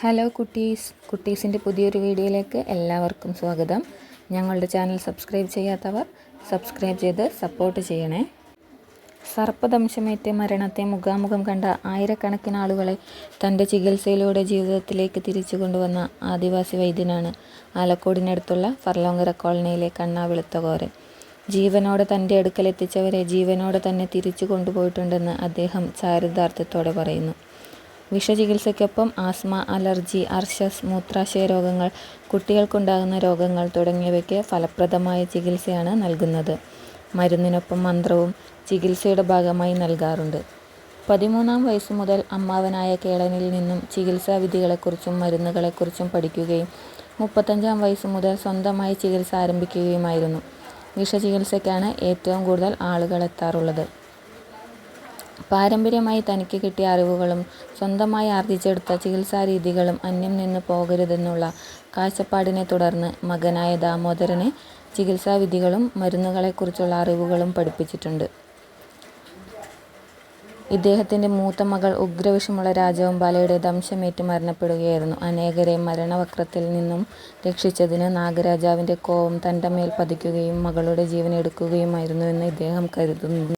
Hello കുട്ടീസ്. കുട്ടീസിന്റെ പുതിയൊരു വീഡിയോയിലേക്ക് എല്ലാവർക്കും സ്വാഗതം. ഞങ്ങളുടെ ചാനൽ സബ്സ്ക്രൈബ് ചെയ്യാത്തവർ സബ്സ്ക്രൈബ് ചെയ്ത് സപ്പോർട്ട് ചെയ്യണേ. സർപ്പദംശമേറ്റ് മരണത്തെ മുഖാമുഖം കണ്ട ആയിരക്കണക്കിന് ആളുകളെ തന്റെ ചികിത്സയിലൂടെ ജീവിതത്തിലേക്ക് തിരിച്ചു കൊണ്ടുവന്ന ആദിവാസി വൈദ്യനാണ് ആലക്കോടിനടുത്തുള്ള ഫർലോങ്കര കോളനിയിലെ കണ്ണാ വെളുത്തകോരൻ ജീവനോടെ തന്റെ അടുക്കലെത്തിച്ചവരെ ജീവനോടെ തന്നെ തിരിച്ചു കൊണ്ടുപോയിട്ടുണ്ടെന്ന് അദ്ദേഹം ചാരിതാർത്ഥ്യത്തോടെ പറയുന്നു. വിഷചികിത്സയ്ക്കൊപ്പം ആസ്മ അലർജി അർശസ് മൂത്രാശയ രോഗങ്ങൾ കുട്ടികൾക്കുണ്ടാകുന്ന രോഗങ്ങൾ തുടങ്ങിയവയ്ക്ക് ഫലപ്രദമായ ചികിത്സയാണ് നൽകുന്നത്. മരുന്നിനൊപ്പം മന്ത്രവും ചികിത്സയുടെ ഭാഗമായി നൽകാറുണ്ട്. പതിമൂന്നാം വയസ്സു മുതൽ അമ്മാവനായ കേളനിൽ നിന്നും ചികിത്സാ വിധികളെക്കുറിച്ചും മരുന്നുകളെക്കുറിച്ചും പഠിക്കുകയും മുപ്പത്തഞ്ചാം വയസ്സ് മുതൽ സ്വന്തമായി ചികിത്സ ആരംഭിക്കുകയുമായിരുന്നു. വിഷചികിത്സയ്ക്കാണ് ഏറ്റവും കൂടുതൽ ആളുകൾ എത്താറുള്ളത്. പാരമ്പര്യമായി തനിക്ക് കിട്ടിയ അറിവുകളും സ്വന്തമായി ആർജിച്ചെടുത്ത ചികിത്സാരീതികളും അന്യം നിന്ന് പോകരുതെന്നുള്ള കാഴ്ചപ്പാടിനെ തുടർന്ന് മകനായ ദാമോദരനെ ചികിത്സാവിധികളും മരുന്നുകളെക്കുറിച്ചുള്ള അറിവുകളും പഠിപ്പിച്ചിട്ടുണ്ട്. ഇദ്ദേഹത്തിന്റെ മൂത്ത മകൾ ഉഗ്രവിഷമുള്ള രാജവമ്പാലയുടെ ദംശമേറ്റ് മരണപ്പെടുകയായിരുന്നു. അനേകരെ മരണവക്രത്തിൽ നിന്നും രക്ഷിച്ചതിന് നാഗരാജാവിന്റെ കോപം തന്റെ മേൽ പതിക്കുകയും മകളുടെ ജീവൻ എടുക്കുകയുമായിരുന്നുവെന്ന് ഇദ്ദേഹം കരുതുന്നു.